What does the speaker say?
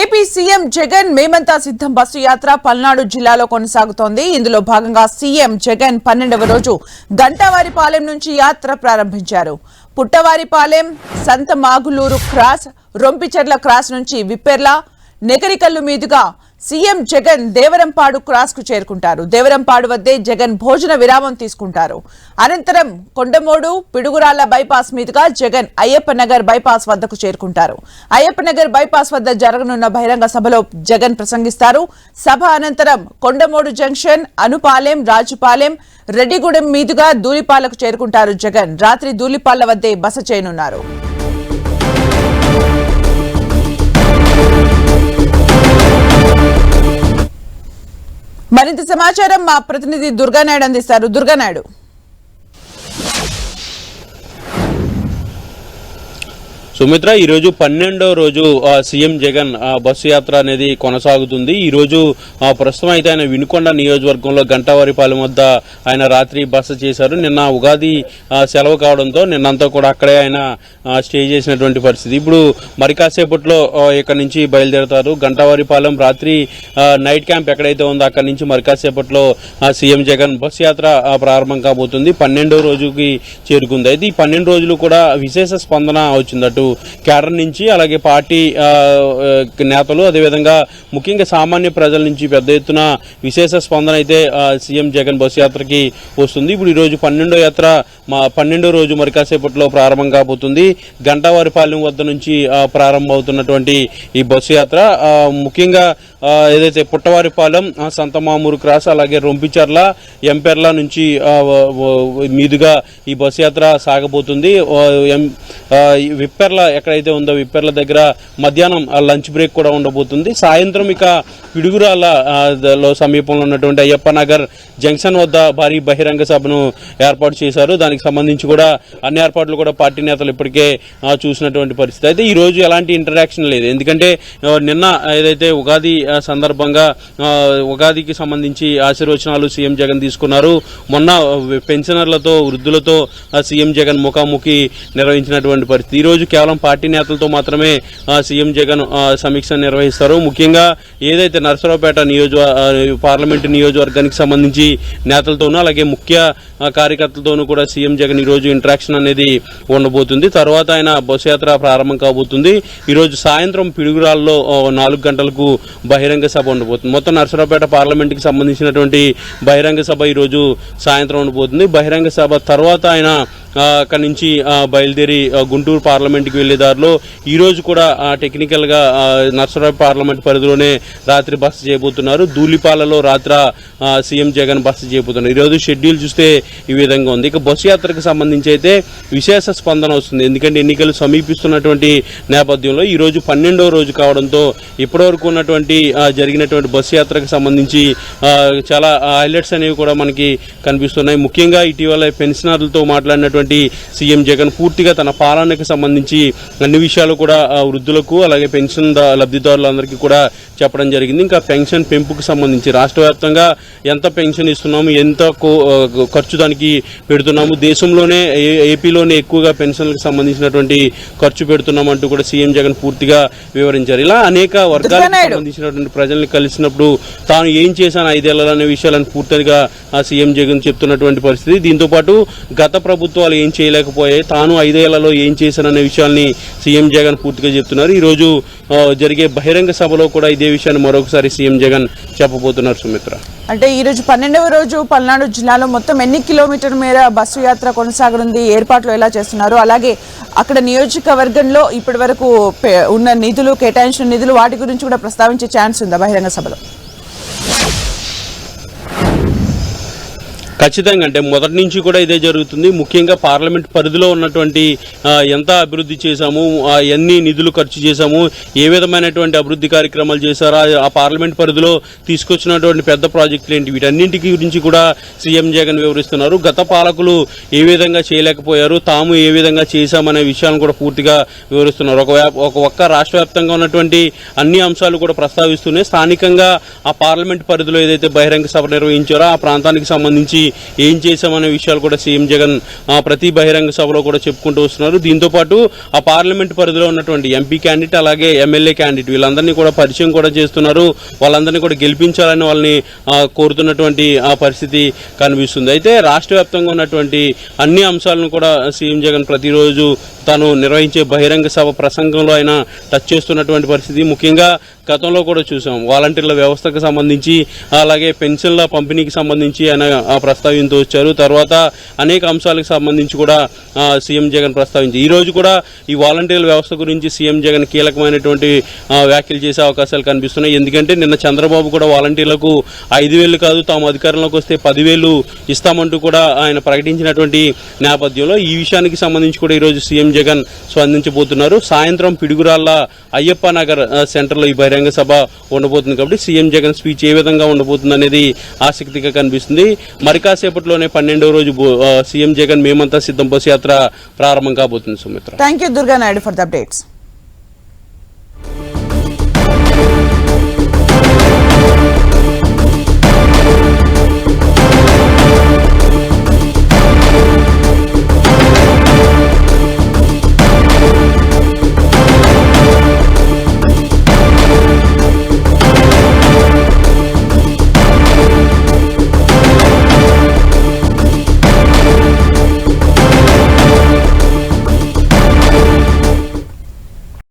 AP CM Jagan మేమంతా సిద్ధం. Bus యాత్ర పల్నాడు జిల్లాలో కొనసాగుతోంది. ఇందులో భాగంగా సీఎం జగన్ పన్నెండవ రోజు గంటావారిపాలెం నుంచి యాత్ర ప్రారంభించారు. పుట్టవారిపాలెం సంత మాగులూరు క్రాస్ రొంపిచెర్ల క్రాస్ నుంచి విప్పెర్ల నెగరికల్లు మీదుగా సీఎం జగన్ దేవరంపాడు క్రాస్కు చేరుకుంటారు. దేవరంపాడు వద్దే జగన్ భోజన విరామం తీసుకుంటారు. అనంతరం కొండమోడు పిడుగురాళ్ళ బైపాస్ మీదుగా జగన్ అయ్యప్ప నగర్ బైపాస్ వద్దకు చేరుకుంటారు. అయ్యప్ప నగర్ బైపాస్ వద్ద జరగనున్న బహిరంగ సభలో జగన్ ప్రసంగిస్తారు. సభ అనంతరం కొండమోడు జంక్షన్ అనుపాలెం రాజుపాలెం రెడ్డిగూడెం మీదుగా దూలిపాలకు చేరుకుంటారు జగన్. రాత్రి దూలిపాళ్ళ వద్దే బస చేయనున్నారు. మరింత సమాచారం మా ప్రతినిధి దుర్గానాయుడు అందిస్తారు. దుర్గానాయుడు. సుమిత్ర ఈరోజు పన్నెండో రోజు సీఎం జగన్ బస్సు యాత్ర అనేది కొనసాగుతుంది. ఈరోజు ప్రస్తుతం అయితే ఆయన వినుకొండ నియోజకవర్గంలో గంటావారిపాలెం వద్ద ఆయన రాత్రి బస చేశారు. నిన్న ఉగాది సెలవు కావడంతో నిన్నంతా కూడా అక్కడే ఆయన స్టే చేసినటువంటి పరిస్థితి. ఇప్పుడు మరి కాసేపట్లో ఇక్కడ నుంచి బయలుదేరతారు. గంటావారిపాలెం రాత్రి నైట్ క్యాంప్ ఎక్కడైతే ఉందో అక్కడి నుంచి మరి కాసేపట్లో సీఎం జగన్ బస్సు యాత్ర ప్రారంభం కాబోతుంది. పన్నెండో రోజుకి చేరుకుంది. అయితే ఈ పన్నెండు రోజులు కూడా విశేష స్పందన వచ్చిందట అటు కేడర్ నుంచి అలాగే పార్టీ నేతలు అదేవిధంగా ముఖ్యంగా సామాన్య ప్రజల నుంచి పెద్ద ఎత్తున విశేష స్పందన అయితే సీఎం జగన్ బస్సు యాత్రకి వస్తుంది. ఇప్పుడు ఈరోజు పన్నెండో యాత్ర మా పన్నెండో రోజు మరి కాసేపట్లో ప్రారంభం కాబోతుంది. గంటావారిపాలెం వద్ద నుంచి ప్రారంభం ప్రారంభమవుతున్నటువంటి ఈ బస్సు యాత్ర ముఖ్యంగా ఏదైతే పుట్టవారిపాలెం సంతమామూరు క్రాస్ అలాగే రొంపిచర్ల ఎంపెర్ల నుంచి మీదుగా ఈ బస్సు యాత్ర సాగబోతుంది. ఆ, విప్పర్ల ఎక్కడైతే ఉందో విప్పెర్ల దగ్గర మధ్యాహ్నం ఆ, లంచ్ బ్రేక్ కూడా ఉండబోతుంది. సాయంత్రం ఇక పిడుగురాలలో లో సమీపంలో ఉన్నటువంటి అయ్యప్ప నగర్ జంక్షన్ వద్ద భారీ బహిరంగ సభను ఏర్పాటు చేశారు. దానికి సంబంధించి కూడా అన్ని ఏర్పాట్లు కూడా పార్టీ నేతలు ఇప్పటికే చూసినటువంటి పరిస్థితి. అయితే ఈ రోజు ఎలాంటి ఇంటరాక్షన్ లేదు. ఎందుకంటే నిన్న ఏదైతే ఉగాది సందర్భంగా ఉగాదికి సంబంధించి ఆశీర్వచనాలు సీఎం జగన్ తీసుకున్నారు. మొన్న పెన్షనర్లతో వృద్ధులతో సీఎం జగన్ ముఖాముఖి నిర్వహించినటువంటి పరిస్థితి. ఈ రోజు కేవలం పార్టీ నేతలతో మాత్రమే సీఎం జగన్ సమీక్ష నిర్వహిస్తారు. ముఖ్యంగా ఏదైతే నరసరావుపేట నియోజక పార్లమెంటు నియోజకవర్గానికి సంబంధించి నేతలతోనూ అలాగే ముఖ్య కార్యకర్తలతోనూ కూడా సీఎం జగన్ ఈరోజు ఇంటరాక్షన్ అనేది ఉండబోతుంది. తర్వాత ఆయన బస్సు యాత్ర ప్రారంభం కాబోతుంది. ఈరోజు సాయంత్రం పిడుగురాల్లో నాలుగు గంటలకు బహిరంగ సభ ఉండబోతుంది. మొత్తం నరసరావుపేట పార్లమెంట్కి సంబంధించినటువంటి బహిరంగ సభ ఈరోజు సాయంత్రం ఉండబోతుంది. బహిరంగ సభ తర్వాత ఆయన అక్కడి నుంచి బయలుదేరి గుంటూరు పార్లమెంట్కి వెళ్ళే దారిలో ఈరోజు కూడా టెక్నికల్గా నర్సరావు పార్లమెంట్ పరిధిలోనే రాత్రి బస్సు చేయబోతున్నారు. ధూళిపాలలో రాత్ర సీఎం జగన్ బస్సు చేయబోతున్నారు. ఈరోజు షెడ్యూల్ చూస్తే ఈ విధంగా ఉంది. ఇక బస్సు యాత్రకు సంబంధించి అయితే విశేష స్పందన వస్తుంది. ఎందుకంటే ఎన్నికలు సమీపిస్తున్నటువంటి నేపథ్యంలో ఈ రోజు పన్నెండవ రోజు కావడంతో ఇప్పటివరకు ఉన్నటువంటి జరిగినటువంటి బస్సు యాత్రకు సంబంధించి చాలా హైలైట్స్ అనేవి కూడా మనకి కనిపిస్తున్నాయి. ముఖ్యంగా ఇటీవల పెన్షనర్లతో మాట్లాడినటువంటి సీఎం జగన్ పూర్తిగా తన పాలనకు సంబంధించి అన్ని విషయాలు కూడా వృద్ధులకు అలాగే పెన్షన్ లబ్ధిదారులందరికీ కూడా చెప్పడం జరిగింది. ఇంకా పెన్షన్ పెంపుకు సంబంధించి రాష్ట్ర వ్యాప్తంగా ఎంత పెన్షన్ ఇస్తున్నాము ఎంత కో- ఖర్చు దానికి పెడుతున్నాము. దేశంలోనే ఏపీలోనే ఎక్కువగా పెన్షన్లకు సంబంధించినటువంటి ఖర్చు పెడుతున్నామంటూ కూడా సీఎం జగన్ పూర్తిగా వివరించారు. ఇలా అనేక వర్గాలకు. సంబంధించినటువంటి ప్రజల్ని కలిసినప్పుడు తాను ఏం చేశాను ఐదేళ్ళలో అనే విషయాలను పూర్తిగా ఆ సీఎం జగన్ చెప్తున్నటువంటి పరిస్థితి. దీంతో పాటు గత ప్రభుత్వాలు ఏం చేయలేకపోయాయి తాను ఐదేళ్ళలో ఏం చేశాననే విషయాల్ని సీఎం జగన్ పూర్తిగా చెప్తున్నారు. ఈ రోజు ఆ, జరిగే బహిరంగ సభలో కూడా ఇదే విషయాన్ని మరొకసారి సీఎం జగన్ చెప్పబోతున్నారు సుమిత్ర. అంటే ఈ రోజు పన్నెండవ రోజు పల్నాడు జిల్లాలో మొత్తం ఎన్ని కిలోమీటర్ మేర బస్సు యాత్ర కొనసాగనుంది. ఏర్పాట్లు ఎలా చేస్తున్నారు? అలాగే అక్కడ నియోజకవర్గంలో ఇప్పటి వరకు ఉన్న నిధులు కేటాయించిన నిధులు వాటి గురించి కూడా ప్రస్తావించే ఛాన్స్ ఉందా బహిరంగ సభలో? ఖచ్చితంగా అంటే మొదటి నుంచి కూడా ఇదే జరుగుతుంది. ముఖ్యంగా పార్లమెంట్ పరిధిలో ఉన్నటువంటి ఎంత అభివృద్ధి చేశాము ఎన్ని నిధులు ఖర్చు చేశాము ఏ విధమైనటువంటి అభివృద్ధి కార్యక్రమాలు చేశారా ఆ- పార్లమెంట్ పరిధిలో తీసుకొచ్చినటువంటి పెద్ద ప్రాజెక్టులు ఏంటి వీటన్నింటికి గురించి కూడా సీఎం జగన్ వివరిస్తున్నారు. గత పాలకులు ఏ విధంగా చేయలేకపోయారు తాము ఏ విధంగా చేశామనే విషయాలను కూడా పూర్తిగా వివరిస్తున్నారు. ఒక ఒక ఒక్క రాష్ట్ర వ్యాప్తంగా ఉన్నటువంటి అన్ని అంశాలు కూడా ప్రస్తావిస్తూనే స్థానికంగా ఆ పార్లమెంట్ పరిధిలో ఏదైతే బహిరంగ సభ నిర్వహించారో ఆ ప్రాంతానికి సంబంధించి ఏం చేశామనే విషయాలు కూడా సీఎం జగన్ ప్రతి బహిరంగ సభలో కూడా చెప్పుకుంటూ వస్తున్నారు. దీంతో పాటు ఆ పార్లమెంట్ పరిధిలో ఉన్నటువంటి ఎంపీ క్యాండిడేట్ అలాగే ఎమ్మెల్యే క్యాండిడేట్ వీళ్ళందరినీ కూడా పరిచయం కూడా చేస్తున్నారు. వాళ్ళందరినీ కూడా గెలిపించాలని వాళ్ళని కోరుతున్నటువంటి ఆ పరిస్థితి కనిపిస్తుంది. అయితే రాష్ట్ర వ్యాప్తంగా ఉన్నటువంటి అన్ని అంశాలను కూడా సీఎం జగన్ ప్రతిరోజు తాను నిర్వహించే బహిరంగ సభ ప్రసంగంలో ఆయన టచ్ చేస్తున్నటువంటి పరిస్థితి. ముఖ్యంగా గతంలో కూడా చూసాం. వాలంటీర్ల వ్యవస్థకు సంబంధించి అలాగే పెన్షన్ల పంపిణీకి సంబంధించి ఆయన ఆ, వచ్చారు. తర్వాత అనేక అంశాలకు సంబంధించి కూడా సీఎం జగన్ ప్రస్తావించి ఈరోజు కూడా ఈ వాలంటీర్ల వ్యవస్థ గురించి సీఎం జగన్ కీలకమైనటువంటి వ్యాఖ్యలు చేసే అవకాశాలు కనిపిస్తున్నాయి. ఎందుకంటే నిన్న చంద్రబాబు కూడా వాలంటీర్లకు ఐదు వేలు కాదు తాము అధికారంలోకి వస్తే పదివేలు ఇస్తామంటూ కూడా ఆయన ప్రకటించినటువంటి నేపథ్యంలో ఈ విషయానికి సంబంధించి కూడా ఈరోజు సీఎం జగన్ స్పందించబోతున్నారు. సాయంత్రం పిడుగురాళ్ళ అయ్యప్ప నగర్ సెంటర్లో ఈ బహిరంగ సభ ఉండబోతుంది కాబట్టి సీఎం జగన్ స్పీచ్ ఏ విధంగా ఉండబోతుంది అనేది ఆసక్తిగా కనిపిస్తుంది. మరి కాసేపట్లోనే పన్నెండవ రోజు సీఎం జగన్ మేమంతా సిద్ధం బస్సు యాత్ర ప్రారంభం కాబోతుంది Sumitra. Thank you Durga Naidu for the updates